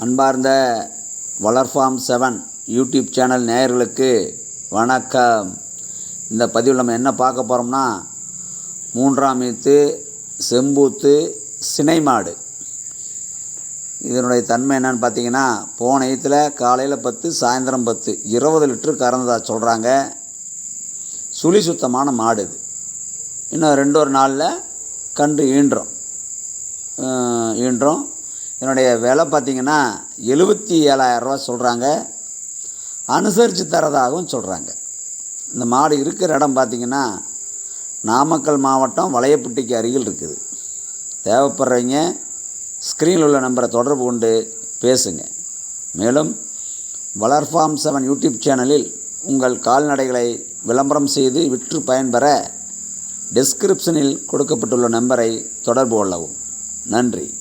அன்பார்ந்த வளர்ஃபார்ம் seven YouTube channel நேயர்களுக்கு வணக்கம். இந்த பதிவில் நம்ம என்ன பார்க்க போகிறோம்னா மூன்றாம் ஈத்து செம்பூத்து சினை மாடு இதனுடைய தன்மை என்னன்னு பார்த்தீங்கன்னா போன ஈத்தில் காலையில் பத்து சாயந்தரம் பத்து இருபது லிட்டரு கறந்ததா சொல்கிறாங்க சுழி சுத்தமான மாடு இது. இன்னும் ரெண்டு ஒரு நாளில் கன்று ஈன்றோம். ஈன்றோம். இதனுடைய விலை பார்த்திங்கன்னா எழுபத்தி ஏழாயிரரூவா சொல்கிறாங்க. அனுசரித்து தரதாகவும் சொல்கிறாங்க. இந்த மாடு இருக்கிற இடம் பார்த்திங்கன்னா நாமக்கல் மாவட்டம் வளையப்பட்டிக்கு அருகில் இருக்குது. தேவைப்படுறவங்க ஸ்க்ரீனில் உள்ள நம்பரை தொடர்பு கொண்டு பேசுங்க. மேலும் வளர்ஃபார்ம் செவன் யூடியூப் சேனலில் உங்கள் கால்நடைகளை விளம்பரம் செய்து விற்று பயன்பெற டிஸ்கிரிப்ஷனில் கொடுக்கப்பட்டுள்ள நம்பரை தொடர்பு கொள்ளவும். நன்றி.